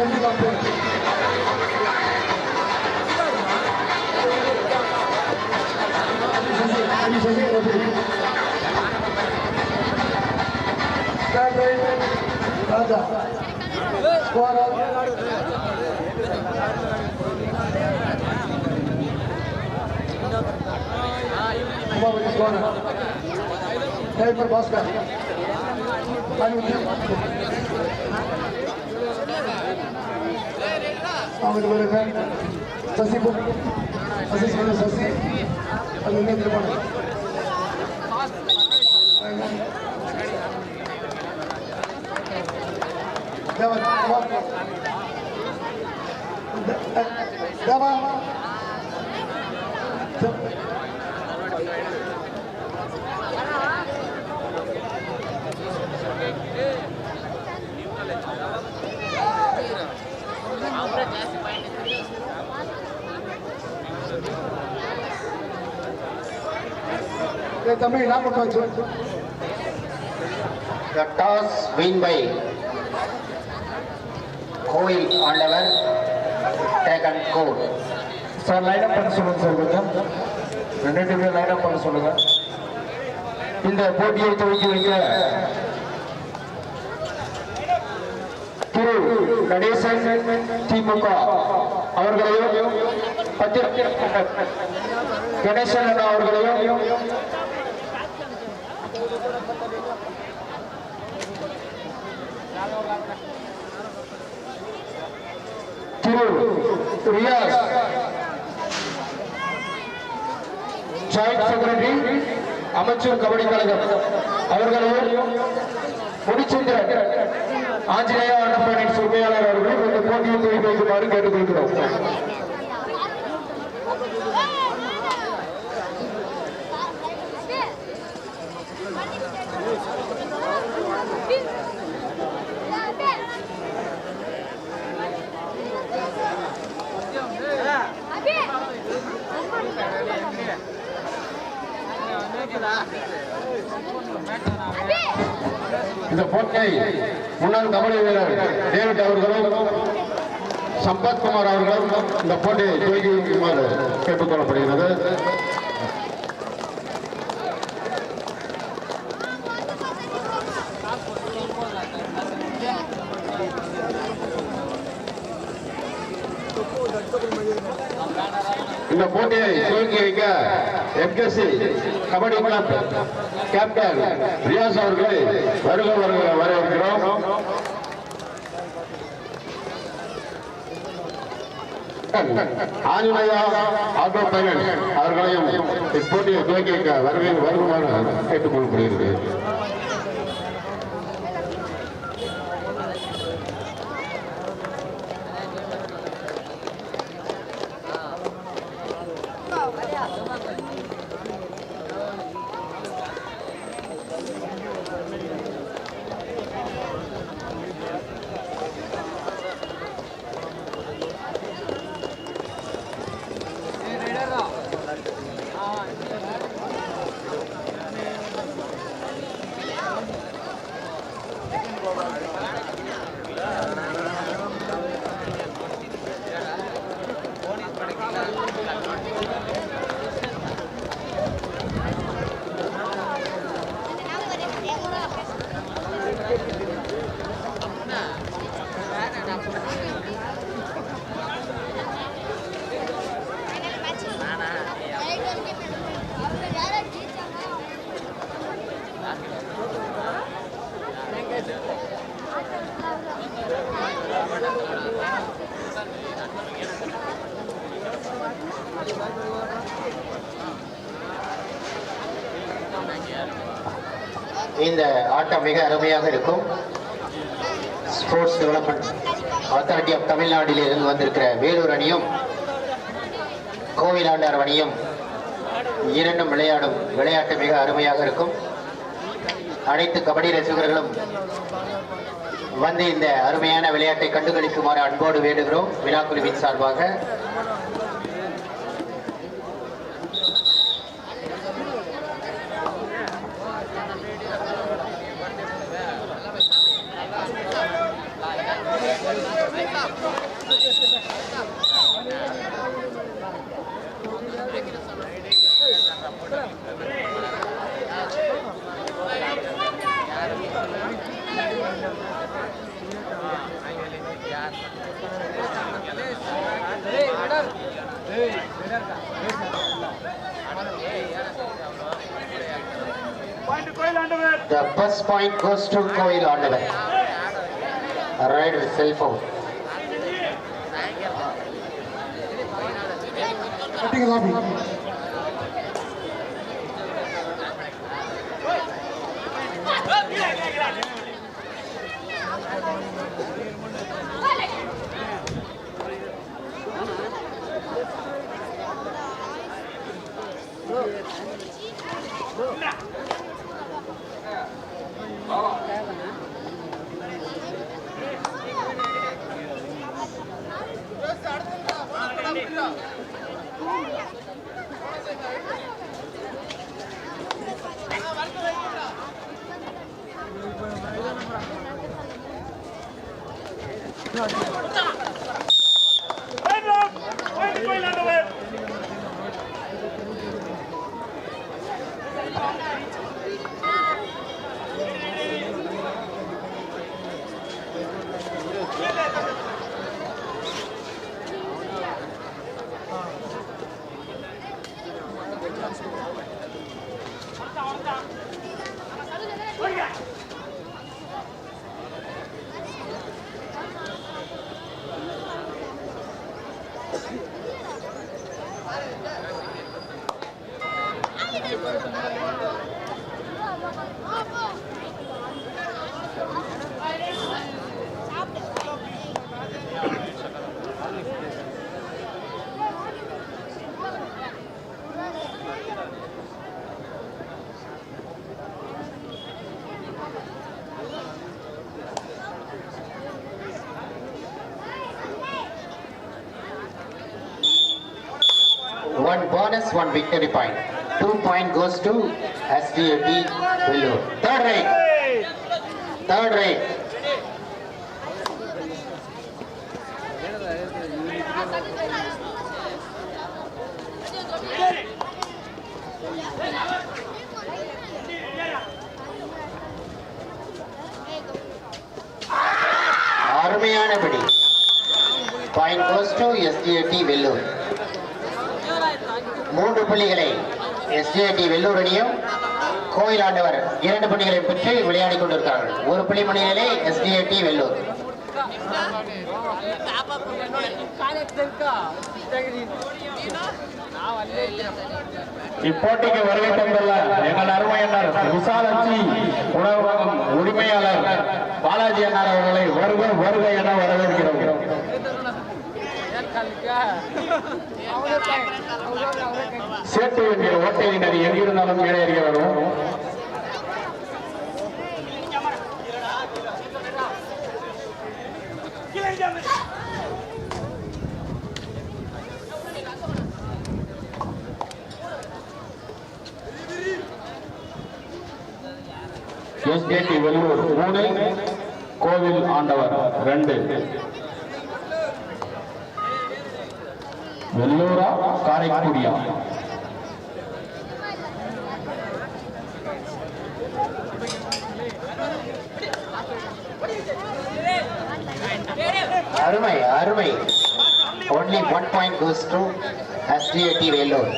Sempre batendo. Bora. Bora. Hey, पर बस का आमिर बोले फैन ससी को ससी बोले ससी अभी नहीं दिल पड़ा Давай, давай, давай. என்ன தேவா தம்பி நான் கொண்டு வச்சு The toss win by கோயில் ஆண்டவர் கோட் சார் லைன் அப் பண்ண சொல்லுங்க சார் கொஞ்சம். ரெண்டு டீம்ல லைன் அப் பண்ண சொல்லுங்க. இந்த போட்டியை துவக்கி வைக்க திரு நடேசன் திமுக அவர்களையும் கணேசன் அவர்களையும் திரு ரியாஸ் ஜாயிண்ட் செக்ரட்டரி அமைச்சர் கபடி கழகம் அவர்களையும் முடிச்சந்திரன் ஆஞ்சநேயா அண்டப்பயணின் உரிமையாளர் அவர்களும் இந்த போட்டியில் துவக்கி வைக்குமாறு கேட்டுக்கொள்கிறோம். இந்த போட்டியை முன்னாள் கபடி வீரர் டேவிட் அவர்களும் சம்பத்குமார் அவர்களும் இந்த போட்டியை துவக்கி வைக்குமாறு கேட்டுக்கொள்ளப்படுகிறது இந்த போட்டியை துவக்கி வைக்க MKC kabaddi club captain Riyaz அவர்களை வருக வருக வரவேற்கிறோம். ஆஞ்சநேயா ஆட்டோ பைலட் அவர்களையும் இப்போட்டியை துவக்கி வருகை வருமாறு கேட்டுக்கொள்ளப்படுகிறது இந்த ஆட்டம் மிக அருமையாக இருக்கும். ஸ்போர்ட்ஸ் டெவலப்மெண்ட் அத்தாரிட்டி ஆஃப் தமிழ்நாட்டில் இருந்து வந்திருக்கிற வேலூர் அணியும் கோவிலாண்டார் அணியும் இரண்டும் விளையாடும் விளையாட்டு மிக அருமையாக இருக்கும். அனைத்து கபடி ரசிகர்களும் வந்து இந்த அருமையான விளையாட்டை கண்டுகளிக்குமாறு அன்போடு வேண்டுகிறோம். வினாக்குழுவின் சார்பாக The first point goes to Koil Andavar. Rider self out. Cutting rabi そう。One victory point. Two point goes to SDAT Vellore. Third right. Third right. எஸ்டிஏடி வெல்லூர் அணியும் கோயில் ஆண்டவர் இரண்டு புள்ளிகளை பெற்று விளையாடிக் கொண்டிருக்கிறார்கள். ஒரு புள்ளி மணியிலே எஸ்டிஏடி வெள்ளூர். இப்போட்டிக்கு வருகை தந்துள்ள எங்கள் அருமையண்ணர் விசாலட்சி உணவகம் உரிமையாளர் பாலாஜி அண்ணார் அவர்களை வருக வருக என வரவேற்கிறோம். சேட்டு என்கிற அது எங்கிருந்தாலும் மேலே அறிய வரும். எஸ்டேடி வெள்ளூர் மூணு கோவில் ஆண்டவர் ரெண்டு. வெள்ளூரா காரைக்குடியா? அருமை அருமை. Only one point goes to SDAT Vellore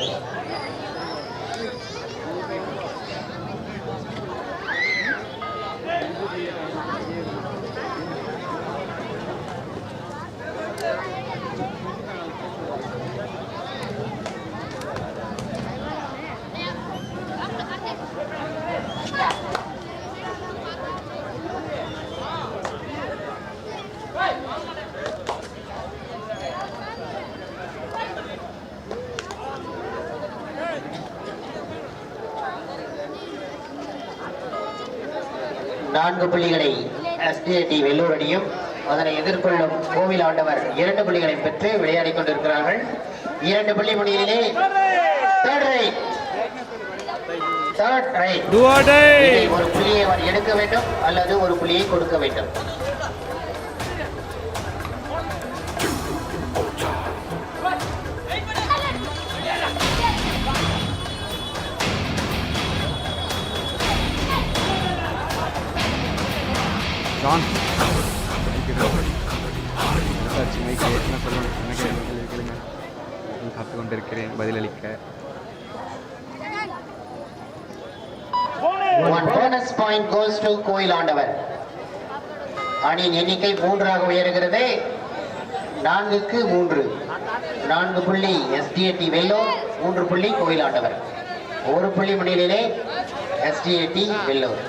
நான்கு புள்ளிகளை எஸ்டிஏடி வெள்ளூர் அணியும் அதனை எதிர்கொள்ளும் கோவில் ஆண்டவர் இரண்டு புள்ளிகளை பெற்று விளையாடிக் கொண்டிருக்கிறார்கள். இரண்டு புள்ளி ரைட் ஒரு புள்ளியை அவர் எடுக்க வேண்டும் அல்லது ஒரு புள்ளியை கொடுக்க வேண்டும். காத்து பதிலளிக்க. One bonus point goes to கோயில் அணியின் எண்ணிக்கை மூன்றாக உயர்கிறது. நான்குக்கு மூன்று. நான்கு புள்ளி எஸ்டிஏடி வெல்லோ மூன்று புள்ளி கோயிலாண்டவர். ஒரு புள்ளி முன்னிலையிலே எஸ்டிஏடி வெல்லூர்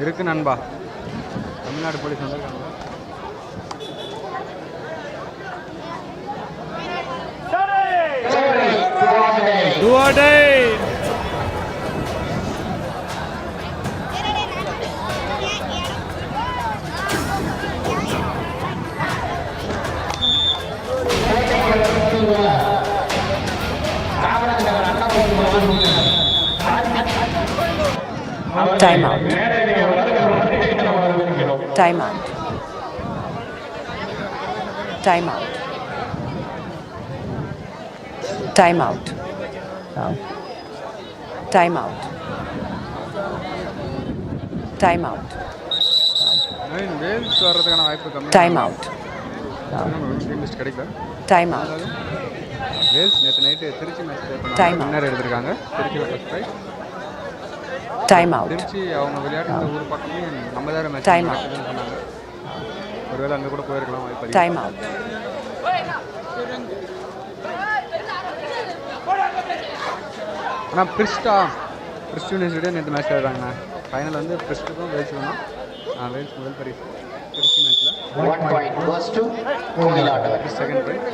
இருக்கு நண்பா. தமிழ்நாடு போலீஸ் வந்திருக்காங்க Time Time out. Time out. Time out. Time out. Time out. Naveen Wales வர்றதுக்கான வாய்ப்பு கம்மி Time out. டீம் லிஸ்ட் கிடைக்கல Time out. வேல்ஸ் கூட போயிருக்கலாம் வாய்ப்பு அதிகம். Time out. ஆனால் பிரிஸ்டா. பிரிஸ்ட் யூனிவர்சிட்டியே நேற்று மேட்ச் ஆடுறாங்கண்ணா ஃபைனல் வந்து பிரிஸ்ட்டுக்கும் வேல்ஸுக்கும் தான் வேல்ஸ் முதல் பரிசு. திருச்சி மேட்ச்சில் செகண்ட் ப்ரைஸ்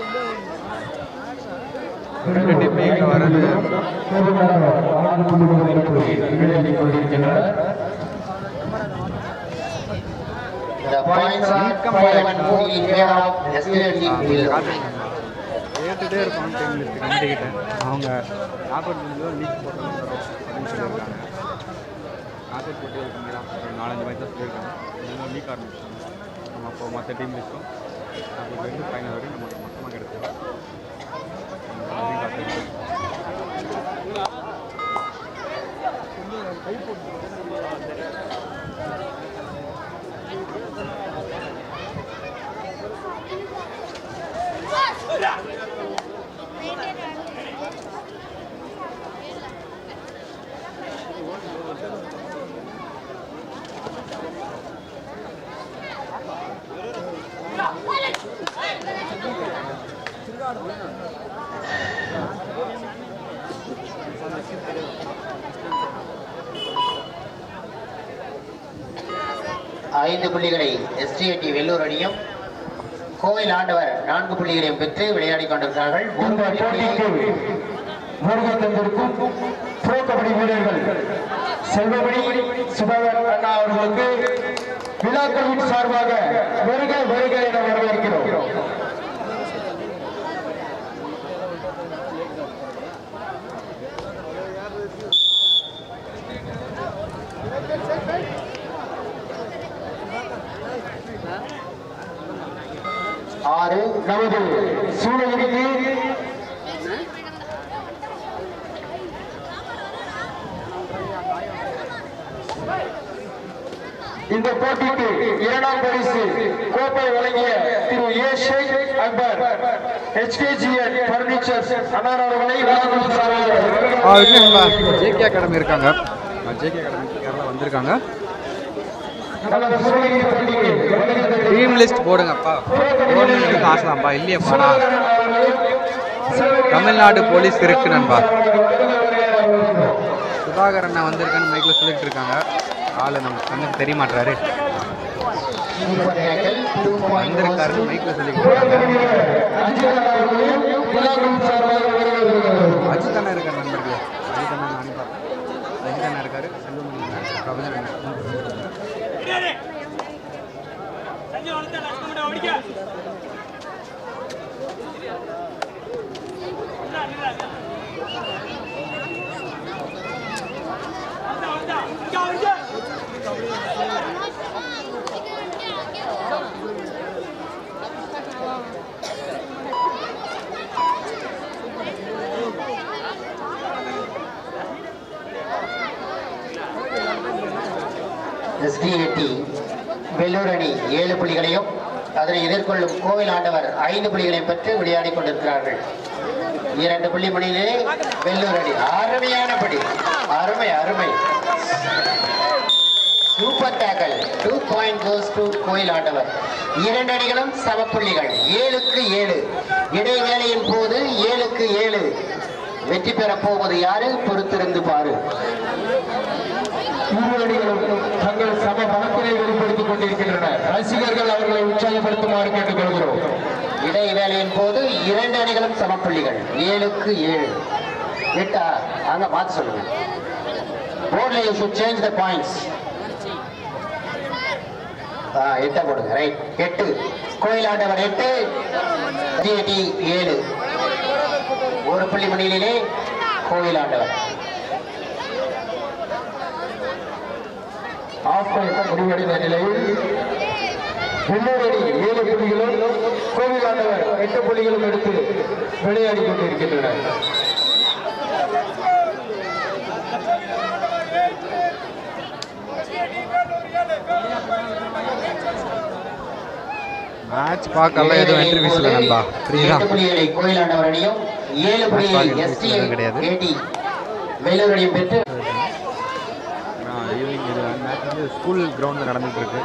ரெண்டு பேக்கில் வர்றது The points are in favor of. கேட்டுகிட்டே இருப்பாங்க அவங்க அஞ்சு லீக் போட்டோம் அப்படின்னு சொல்லியிருக்காங்க. நாற்பத்தி போட்டி கம்மி தான் ஒரு நாலஞ்சு மேட்ச் தான் சொல்லியிருக்காங்க. இன்னும் லீக் ஆரம்பிச்சிட்டாங்க. நம்ம அப்போ மற்ற டீம் லிஸ்ட்டும் நாற்பத்தி ரெண்டு ஃபைனல் வரைக்கும் நமக்கு மொத்தமாக கிடைச்சிடும் Oh, ஐந்து புள்ளிகளை எஸ்டிஏடி வெள்ளூர் அணியும் கோயில் ஆண்டவர் நான்கு புள்ளிகளையும் பெற்று விளையாடிக் கொண்டிருக்கிறார்கள். ப்ரோ கபடி வீரர்கள் செல்வமணி சுபகர் அண்ணா அவர்களுக்கு விழாக்களின் சார்பாக வருக வருக என வரவேற்கிறோம். ஆறு நமது சூழலுக்கு இந்த போட்டிக்கு இரண்டாம் பரிசு கோப்பை வழங்கிய Thiru A Sheikh Akbar. HKGN furnitures அன்னார் அவர்களை விழாக்குழு சார்பாக ஜேகே அகாடமி இருக்காங்க. ஜேகே அகாடமி கேரளா வந்திருக்காங்க நமது சூழலுக்கு போட்டிக்கு வருகை தந்திருக்கும் டீம் லிஸ்ட் போடுங்கப்பா. போடணும்னு ஆசைதான்ப்பா இல்லையப்பா தமிழ்நாடு போலீஸ் இருக்கு நண்பா. சுதாகர் அண்ணா வந்திருக்கான்னு மைக்கில் சொல்லிட்டு இருக்காங்க. ஆளு நம்ம கண்ணுக்கு தெரிய மாட்டாரு வந்திருக்காரு வந்திருக்காருன்னு மைக்கில் சொல்லிட்டு அஜித் அண்ணா இருக்கார் நண்பர்களே. அஜித் அண்ணா நானும் பார்த்தேன் அஜித் அண்ணா இருக்காரு செல்வமணி அண்ணா SDAT பெல்லூர் அணி ஏழு புள்ளிகளையும் அதனை எதிர்கொள்ளும் கோவில் ஆண்டவர் ஐந்து புள்ளிகளையும் பெற்று விளையாடிக் கொண்டிருக்கிறார்கள். இரண்டு புள்ளி மணியிலே வெள்ளூர் அணி அருமையான படி அருமை அருமை. Super tackle two point goes to Koyil Andavar. இரண்டு அணிகளும் சமப்புள்ளிகள். ஏழுக்கு ஏழு. இடைவேளையின் போது ஏழுக்கு ஏழு. வெற்றி பெறப் போவது யாரு? பொறுத்திருந்து பாரு. இரு அணிகளும் தங்கள் சம பலத்தினை வெளிப்படுத்திக் கொண்டிருக்கின்றனர் ரசிகர்கள் அவர்களை உற்சாகப்படுத்துமாறு கேட்டுக்கொள்கிறோம். இடைவேளையின் போது இரண்டு அணிகளும் சமப்புள்ளிகள் ஏழுக்கு ஏழு. எட்டா? அங்க பார்த்து சொல்லுங்க. போர்ட்ல you should change the points எட்ட போடுங்க. ரைட் எட்டு. கோயிலாண்டவர் எட்டு. ஏழு. ஒரு புள்ளி மணியிலே கோயிலாண்டவர். ஆஃப் முடிவடைந்த நிலையில் அணி ஏழு புள்ளிகளும் கோவில் ஆண்டவர் எட்டு புள்ளிகளும் எடுத்து விளையாடிக் கொண்டிருக்கின்றனர். மேட்ச் பார்க்கல எதுவும் என்ட்ரி ஃபீஸ் இல்லை நண்பா. ஃப்ரீ தான் எட்டு புள்ளிகளை கோயில் ஆண்டவர் அணியும் ஏழு பாக்கெட் எஸ்டி கிடையாது. வேலூர் அணியும் பெற்று வந்து ஸ்கூல் கிரவுண்டில் நடந்துகிட்ருக்கு.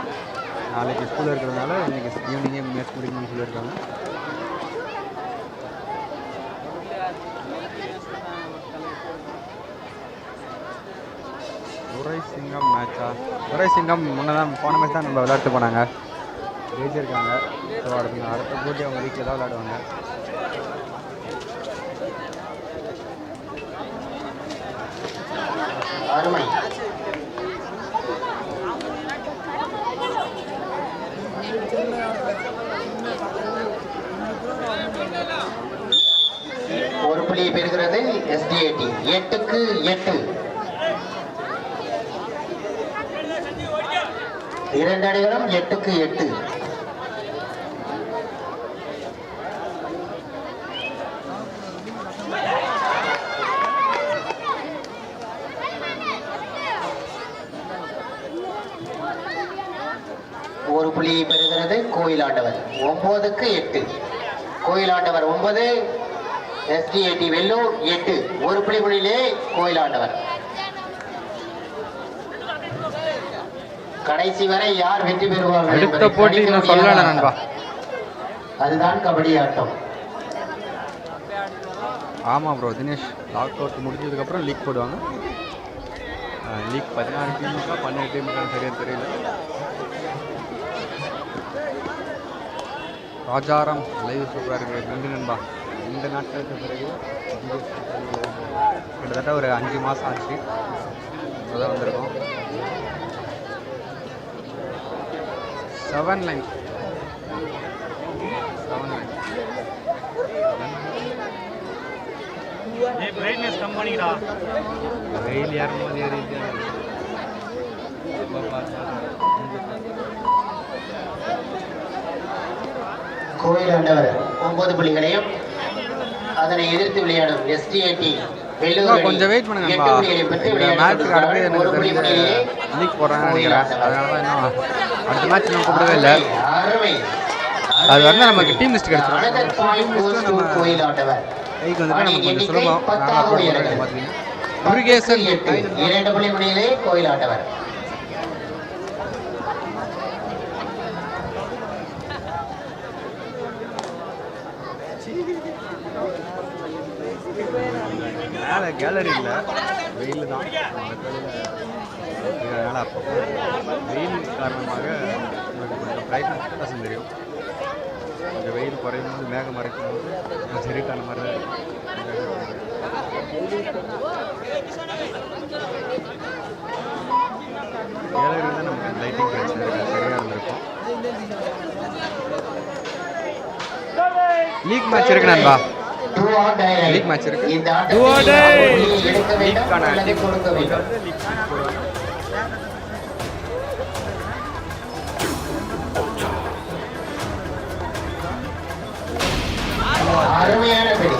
நாளைக்கு ஸ்கூல் இருக்கிறதுனால இன்னைக்கு ஈவினிங்கே மேட்ச் முடிக்கணும்னு சொல்லியிருக்காங்க. துரை சிங்கம் மேட்சா துரை சிங்கம் முன்னே தான் போன மேட்ச் தான் நம்ம விளையாட்டு போனாங்க. ஜெயிச்சிருக்காங்க. ஸோ அடுத்த அடுத்த போட்டி அவங்க வீட்டில் தான் விளையாடுவாங்க. அருமை ஒரு புள்ளியை பெறுகிறது எஸ்டிஏடி எட்டுக்கு எட்டு. இரண்டு அணிகளும் எட்டுக்கு எட்டு. ஒரு புள்ளியை பெறுகிறது கோயிலாண்டவர் ஒன்பதுக்கு எட்டு. கோயிலாண்டவர் ஒன்பது எஸ்டிஏடி வெள்ளூர் எட்டு ஒரு புள்ளி புள்ளியிலே கோயில் ஆண்டவர். கடைசி வரை யார் வெற்றி பெறுவார்கள் அடுத்த போட்டி சொல்லல நண்பா. அதுதான் கபடி ஆட்டம். ஆமாம் ப்ரோ தினேஷ் லாக் அவுட் முடிஞ்சதுக்கப்புறம் லீக் போடுவாங்க. லீக் பதினாறு டீமுக்கா பன்னெண்டு டீமுக்கான்னு சரியாக தெரியல. ராஜாராம் லைவ் சூப்பராக இருக்கு நன்றி நண்பா. இந்த நாட்களுக்கு பிறகு கிட்டத்தட்ட ஒரு அஞ்சு மாதம் ஆச்சு. இப்போதான் வந்திருக்கோம். செவன் லைன் செவன் லைன் வெயில் ஏறும்போது ஏறிட்டு கோயில் ஆண்டவர் ஒன்பது புள்ளிகளையும் அதனை எதிர்த்து விளையாடும் அணி கொஞ்சம் வெயிட் பண்ணுங்க மேட்ச்சுக்கு அடுத்து எனக்கு புள்ளி தெரிஞ்ச. முன்னிலையிலே லீக் போடுறாங்கன்னு கோயில் நினைக்கிறேன். ஆண்டவர். அதனால தான் இன்னும் அடுத்த மேட்ச் நம்ம கூப்பிடவே இல்லை. அது வந்து நமக்கு to கோயில் ஆண்டவர் கைக்கு வந்துட்டு நமக்கு கொஞ்சம் சுலபம். பார்த்தீங்கன்னா முருகேசன் எட்டு இரண்டு புள்ளி முன்னிலையிலே கோயில் ஆண்டவர் மேலே கேலரி இல்லை. வெயில் தான் அதனால் அப்போ வெயில் காரணமாக எனக்கு கொஞ்சம் பிரைட்னஸ் வித்தியாசம் தெரியும். கொஞ்சம் வெயில் குறையும் போது மேகம் மறைக்கும் போது கொஞ்சம் இருட்டான மாதிரி தான் கேலரி தான் நமக்கு லைட்டிங் பிரச்சனை சரியாக இருந்திருக்கும். லீக் மேட்ச் இருக்கு நண்பா. லீக் மேட்ச் இருக்கு. எடுக்க வேண்டும் லீக்கான லீக் அருமையான பிடி.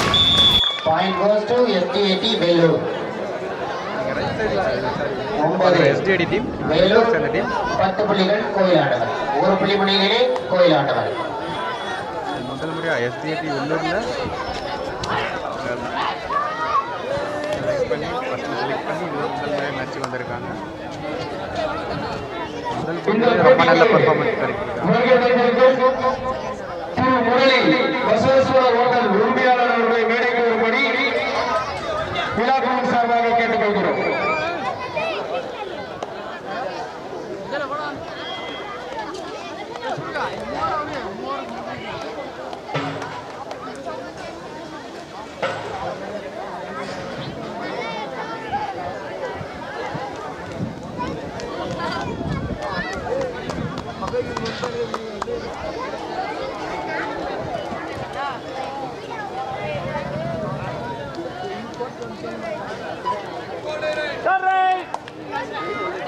பாயிண்ட் கோஸ் டு எஸ்டிஏடி சைடில் ஒன்பது. எஸ்டிஐடி டீம் வேலூர் டீம் பத்து புள்ளிகள் கோயில் ஆண்டவர். ஒரு புள்ளி முன்னிலையிலே கோயில் ஆண்டவர். முதல் முறையாக உள்ளூரில் செலக்ட் பண்ணி ஃபஸ்ட்டு செலக்ட் பண்ணி முதல் மேட்ச் வந்திருக்காங்க முதல் போட்டியிலே ரொம்ப நல்ல பர்ஃபார்மன்ஸ் வருகை தந்திருக்கும் திரு முரளி பசவேஸ்வரர் ஹோட்டல் உரிமையாளர் அவர்களை மேடைக்கு வரும்படி விழாக்குழுவின் சார்பாக கேட்டுக்கொள்கிறோம்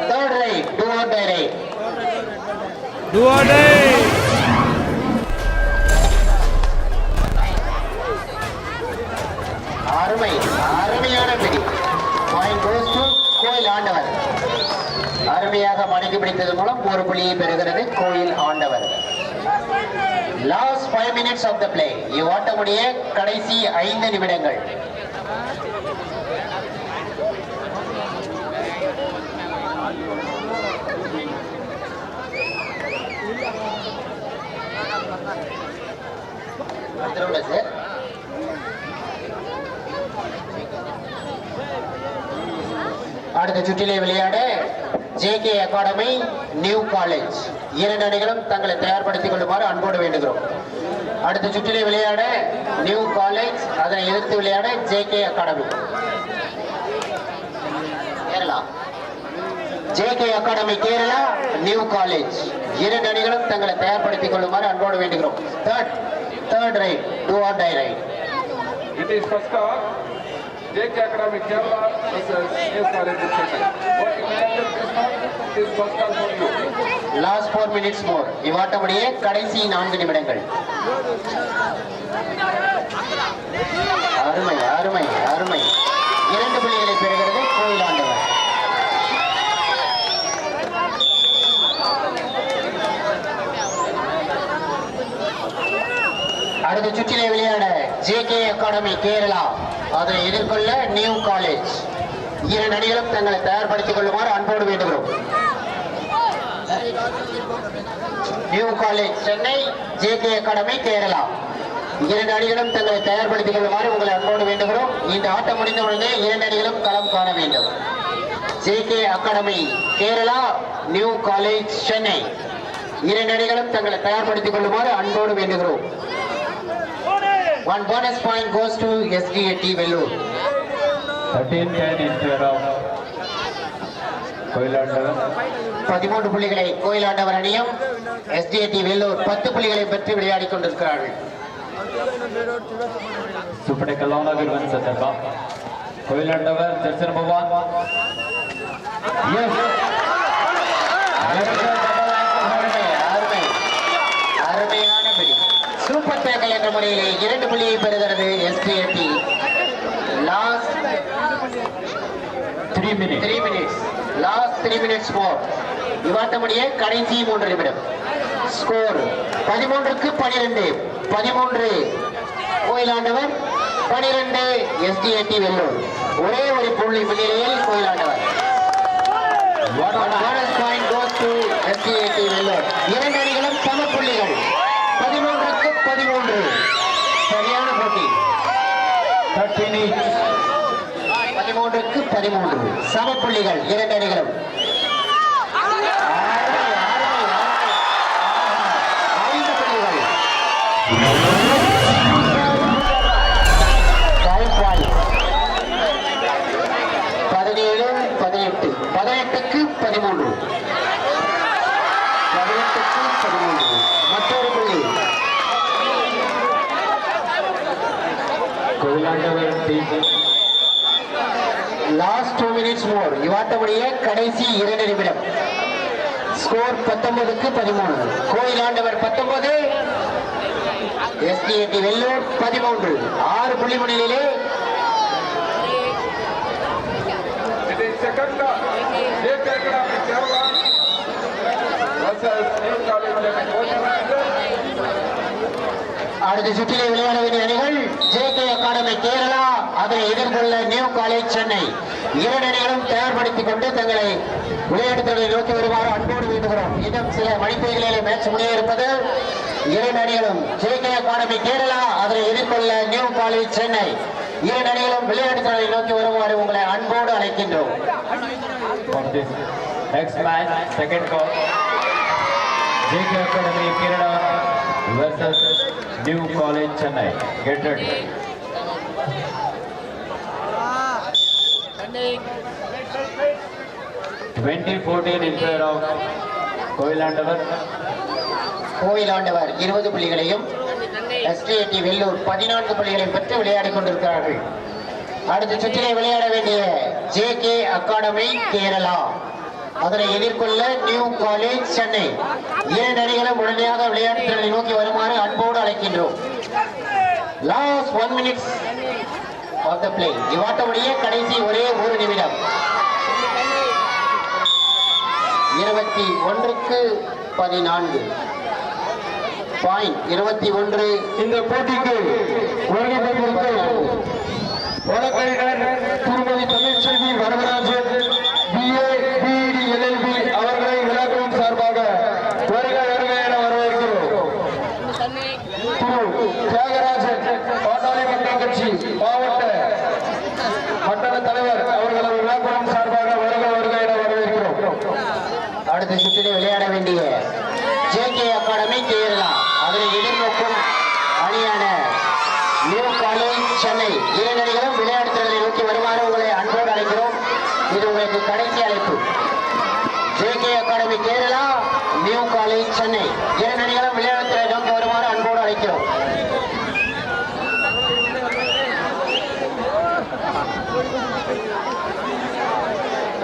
third raid do or die raid அருமை அருமையான பிடி பாயிண்ட் கோஸ் டு கோயில் ஆண்டவர் அருமையாக மடக்கி பிடித்தது மூலம் ஒரு புள்ளியை பெறுகிறது Koyil Andavar last five minutes of the play இவ்வாட்டமுடைய கடைசி ஐந்து நிமிடங்கள் வந்துருங்க சார் அடுத்த சுற்றிலே விளையாட J K academy new college. இரண்டு அணிகளும் தங்களை தயார்படுத்திக் கொள்ளுமாறு அன்போடு வேண்டுகிறோம். அடுத்த சுற்றிலே விளையாட நியூ காலேஜ் அதனை எதிர்த்து விளையாட J K academy. Kerala. J K academy Kerala new college. இரண்டு அணிகளும் தங்களை தயார்படுத்திக் கொள்ளுமாறு அன்போடு வேண்டுகிறோம். Third third raid do or die raid It is first car. JK Academy Kerala versus AS College Chennai. What you mentioned this is first car for you. Last four minutes more. இவாட்டமுடிய கடைசி நான்கு நிமிடங்கள் அருமை அருமை அருமை இரண்டு புள்ளிகளை பெறுகிறது கோயிலாண்டவர் அடுத்த சுற்றிலே விளையாட ஜே கே அகாடமி கேரளா அதனை எதிர்கொள்ள நியூ காலேஜ் இரண்டு நடிகளும் தங்களை தயார்படுத்திக் கொள்ளுமாறு அன்போடு வேண்டுகிறோம். New college Chennai J K academy Kerala. இரண்டு அணிகளும் தங்களை தயார்படுத்திக் கொள்ளுமாறு உங்களை அன்போடு வேண்டுகிறோம். இந்த ஆட்டம் முடிந்த உடனே இரண்டு அணிகளும் களம் காண வேண்டும். J K academy Kerala new college Chennai. இரண்டு அணிகளும் தங்களை தயார்படுத்திக் கொள்ளுமாறு அன்போடு வேண்டுகிறோம். One bonus point goes to SDAT Vellore. 13-10 in favor of கோயிலாண்டவர் பதிமூன்று புள்ளிகளை கோயிலாண்டவர் அணியும் எஸ்டிஏடி வெல்லூர் பத்து புள்ளிகளை பெற்று விளையாடி கொண்டிருக்கிறார்கள் சுப்படை கல்லானவில் வந்து சந்தர்பா கோயிலாண்டவர் தர்சன் பவான் தாக்கல் என்ற முறையிலே இரண்டு புள்ளியை பெறுகிறது SDAP last three minute three minutes last three minutes போர் இவ்வாட்டமுடைய கடைசி மூன்று நிமிடம். ஸ்கோர் பதிமூன்றுக்கு பனிரெண்டு. பதிமூன்று. கோயிலாண்டவர் பனிரெண்டு. எஸ்டிஎட்டி வெள்ளூர் ஒரே ஒரு புள்ளி முன்னிலையில் கோயிலாண்டவர் பின்னி பதிமூன்றுக்கு பதிமூன்று. சம இரண்டு அணிகளும். ஐந்து புள்ளிகள். இவாட்டமுடைய கடைசி இரண்டு நிமிடம். ஸ்கோர் பத்தொன்பதுக்கு பதிமூணு. கோயிலாண்டவர் பத்தொன்பது. எஸ்டிஏடி வெல்லூர் பதிமூன்று. ஆறு புள்ளி முன்னிலையிலே. அடுத்த சுற்றிலே விளையாட வேண்டிய அணிகள் ஜே கே அகாடமி கேரளா. அதனை எதிர்கொள்ள நியூ காலேஜ் சென்னை இரண்டு அணிகளும் தயார்படுத்திக் கொண்டு தங்களை விளையாட்டுத்துறை நோக்கி வருமாறு அன்போடு வேண்டுகிறோம் இன்னும் சில மணித்துறைகளிலே மேட்ச் முடிய இருப்பது இரண்டு அணிகளும் ஜே கே அகாடமி கேரளா அதனை எதிர்கொள்ள நியூ காலேஜ் சென்னை இரண்டு அணிகளும் விளையாட்டுத்துறை நோக்கி வருமாறு உங்களை அன்போடு அழைக்கின்றோம் For this next match, second call. JK Academy Kerala versus New College Chennai. Get ready. Twenty fourteen in favor of Koilandavar. கோயிலாண்டவர் இருபது புள்ளிகளையும் எஸ்டிஏடி வெள்ளூர் பதினான்கு புள்ளிகளையும் பெற்று விளையாடிக் கொண்டிருக்கிறார்கள். அடுத்த சுற்றிலே விளையாட வேண்டிய ஜே கே அகாடமி கேரளா அதனை எதிர்கொள்ள நியூ காலேஜ் சென்னை இரு நடிகளும் உடனடியாக விளையாட்டு திறனை நோக்கி வருமாறு அன்போடு அழைக்கின்றோம். Last one minutes of the play இவ்வாட்டமுடைய கடைசி ஒரே ஒரு நிமிடம். இருபத்தி ஒன்றுக்கு பதினான்கு. பாயிண்ட் இருபத்தி ஒன்று. இந்த போட்டிக்கு வருகை திருமதி Tamilselvi Varadharajan BA BEd LLB அவர்களை விழாக்களின் சார்பாக வருக வருக என வரவேற்கிறோம் திரு தியாகராஜன் பாட்டாளி மக்கள் கட்சி மாவட்ட மண்டல தலைவர் அவர்களை விழாக்களின் சார்பாக வருக வருக என வரவேற்கிறோம் அடுத்த சுற்றிலே விளையாட வேண்டிய ஜே கே அகாடமி கேரளா. அதனை எதிர்நோக்கும் அணியான நியூ காலேஜ் சென்னை. இரண்டு அணிகளும் விளையாட்டு நோக்கி வருமாறு உங்களை அன்போடு அழைக்கிறோம். இது உங்களுக்கு கடைசி அழைப்பு. J K academy Kerala new college Chennai. இரண்டு அணிகளும் விளையாட்டு நோக்கி வருமாறு அன்போடு அழைக்கிறோம்.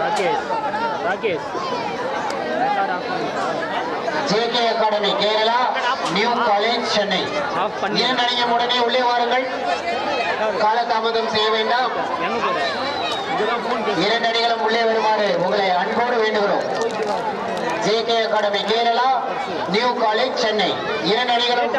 Rakesh Rakesh. JK academy Kerala new college Chennai. இரண்டு அணியும் உடனே உள்ளே வாருங்கள்? காலதாமதம் செய்ய வேண்டாம். இரண்டு அணிகளும் உள்ளே வருமாறு உங்களை அன்போடு வேண்டுகிறோம். JK academy Kerala new college Chennai. இரண்டு அணிகளும்